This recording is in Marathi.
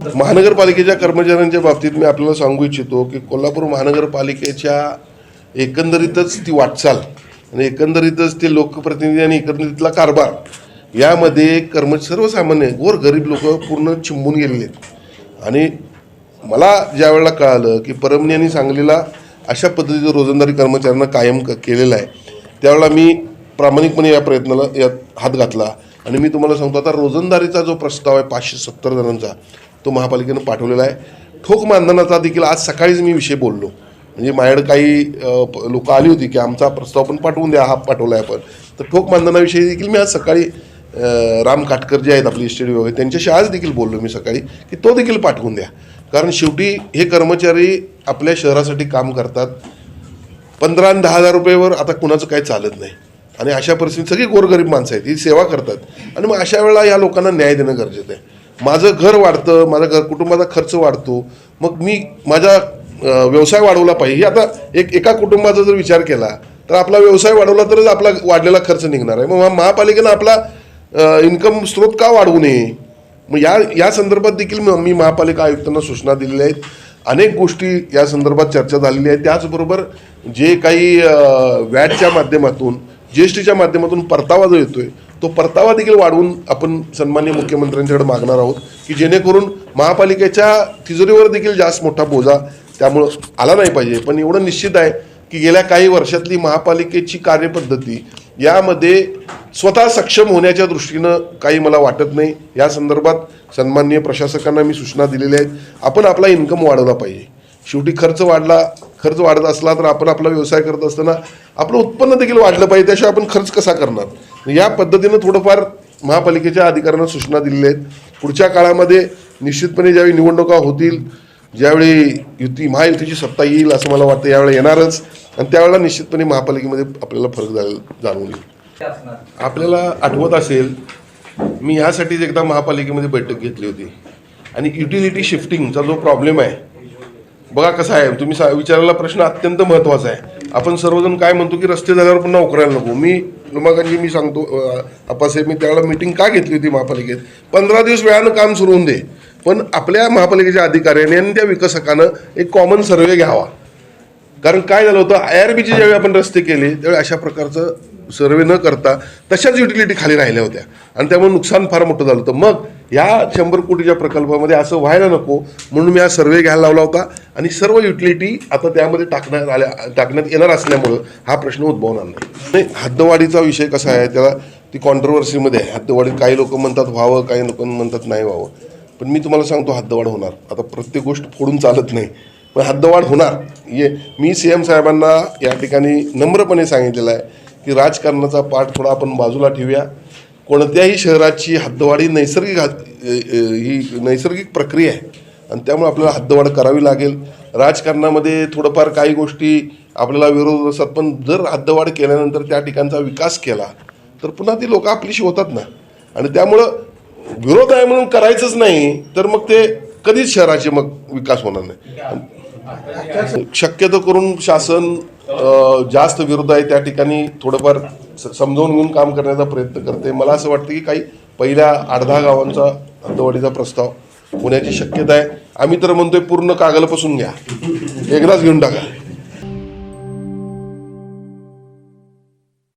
महानगरपालिकेच्या कर्मचाऱ्यांच्या बाबतीत मी आपल्याला सांगू इच्छितो की कोल्हापूर महानगरपालिकेच्या एकंदरीतच ती वाटचाल आणि एकंदरीतच ते लोकप्रतिनिधी आणि एकंदरीतला कारभार यामध्ये कर्म सर्वसामान्य गोर गरीब लोक पूर्ण चिंबून गेलेले आहेत. आणि मला ज्या वेळेला कळालं की परमणी यांनी सांगलीला अशा पद्धतीचं रोजंदारी कर्मचाऱ्यांना कायम क केलेलं आहे त्यावेळेला मी प्रामाणिकपणे या प्रयत्नाला यात हात घातला. आणि मी तुम्हाला सांगतो आता रोजंदारीचा जो प्रस्ताव आहे पाचशे सत्तर जणांचा तो महापालिकेनं पाठवलेला आहे. ठोक मानधनाचा देखील आज सकाळीच मी विषय बोललो. म्हणजे माझ्याकडे काही लोक आली होती की आमचा प्रस्ताव पण पाठवून द्या हा पाठवला आहे आपण तर ठोक मानधनाविषयी देखील मी आज सकाळी राम काटकर जे आहेत आपले इस्टेट विभाग त्यांच्याशी आज देखील बोललो मी सकाळी की तो देखील पाठवून द्या. कारण शेवटी हे कर्मचारी आपल्या शहरासाठी काम करतात. पंधरा आणि दहा हजार रुपयेवर आता कुणाचं काही चालत नाही. आणि अशा परिस्थितीत सगळी गोरगरीब माणसं आहेत ही सेवा करतात. आणि मग अशा वेळेला या लोकांना न्याय देणं गरजेचं आहे. माझं घर वाढतं माझा घर कुटुंबाचा खर्च वाढतो. मग मी माझा व्यवसाय वाढवला पाहिजे. आता एक एका कुटुंबाचा जर विचार केला तर आपला व्यवसाय वाढवला तरच आपला वाढलेला खर्च निघणार आहे. मग महापालिकेनं आपला इन्कम स्रोत का वाढवू नये? मग या या संदर्भात देखील मी महापालिका आयुक्तांना सूचना दिलेल्या आहेत. अनेक गोष्टी या संदर्भात चर्चा झालेली आहे. त्याचबरोबर जे काही वॅटच्या माध्यमातून जी एस टीच्या माध्यमातून परतावा जो येतो आहे तो परतावा देखील वाढवून आपण सन्मान्य मुख्यमंत्र्यांच्याकडे मागणार आहोत की जेणेकरून महापालिकेच्या तिजोरीवर देखील जास्त मोठा बोजा त्यामुळं आला नाही पाहिजे. पण एवढं निश्चित आहे की गेल्या काही वर्षातली महापालिकेची कार्यपद्धती यामध्ये स्वतः सक्षम होण्याच्या दृष्टीनं काही मला वाटत नाही. या संदर्भात सन्माननीय प्रशासकांना मी सूचना दिलेल्या आहेत. आपण आपला इन्कम वाढवला पाहिजे. शेवटी खर्च वाढला खर्च वाढत असला तर आपण आपला व्यवसाय करत असताना आपलं उत्पन्न देखील वाढलं पाहिजे. त्याशिवाय आपण खर्च कसा करणार? या पद्धतीनं थोडंफार महापालिकेच्या अधिकाऱ्यांना सूचना दिलेल्या आहेत. पुढच्या काळामध्ये निश्चितपणे ज्यावेळी निवडणुका होतील ज्यावेळी युती महायुतीची सत्ता येईल असं मला वाटतं यावेळी येणारच. आणि त्यावेळेला निश्चितपणे महापालिकेमध्ये आपल्याला फरक जाणवून येईल. आपल्याला आठवत असेल मी यासाठीच एकदा महापालिकेमध्ये बैठक घेतली होती. आणि युटिलिटी शिफ्टिंगचा जो प्रॉब्लेम आहे बघा कसं आहे तुम्ही सा विचारलेला प्रश्न अत्यंत महत्त्वाचा आहे. आपण सर्वजण काय म्हणतो की रस्ते झाल्यावर पुन्हा उकरायला नको. मी मगाशी मी सांगतो अं, मी त्यावेळेला मिटिंग का घेतली होती महापालिकेत? पंधरा दिवस वेळानं काम सुरू होऊन दे. पण आपल्या महापालिकेच्या अधिकाऱ्याने आणि त्या विकसकानं एक कॉमन सर्वे घ्यावा. कारण काय झालं होतं आय आर बीचे ज्यावेळी आपण रस्ते केले त्यावेळी अशा प्रकारचं सर्वे न करता तशाच युटिलिटी खाली राहिल्या होत्या. आणि त्यामुळे नुकसान फार मोठं झालं होतं. मग या शंभर कोटीच्या प्रकल्पामध्ये असं व्हायला नको म्हणून मी हा सर्वे घ्यायला लावला होता. आणि सर्व युटिलिटी आता त्यामध्ये टाकण्यात आल्या टाकण्यात येणार असल्यामुळं हा प्रश्न उद्भवणार नाही. हद्दवाढीचा विषय कसा आहे त्याला ती कॉन्ट्रोवर्सीमध्ये आहे. हद्दवाढी काही लोक म्हणतात व्हावं काही लोक म्हणतात नाही व्हावं. पण मी तुम्हाला सांगतो हद्दवाढ होणार. आता प्रत्येक गोष्ट फोडून चालत नाही. पण हद्दवाढ होणार. ये मी सी एम साहेबांना या ठिकाणी नम्रपणे सांगितलेलं आहे की राजकारणाचा पाठ थोडा आपण बाजूला ठेवूया. कोणत्याही शहराची हद्दवाढी नैसर्गिक ही नैसर्गिक प्रक्रिया आहे. आणि त्यामुळे आपल्याला हद्दवाढ करावी लागेल. राजकारणामध्ये थोडंफार काही गोष्टी आपल्याला विरोध असतात पण जर हद्दवाढ केल्यानंतर त्या ठिकाणचा विकास केला तर पुन्हा ती लोकं आपलीशी होतात ना. आणि त्यामुळं विरोध आहे म्हणून करायचंच नाही तर मग ते कधीच शहराचे मग विकास होणार नाही. शक्यतो करून शासन जास्त विरोध आहे त्या ठिकाणी थोडंफार स- समजावून घेऊन काम करण्याचा प्रयत्न करते. मला असं वाटतं की काही पहिल्या आठ दहा गावांचा हद्दवाढीचा प्रस्ताव होण्याची शक्यता आहे. आम्ही तर म्हणतोय पूर्ण कागलपासून घ्या. एकदाच घेऊन टाका.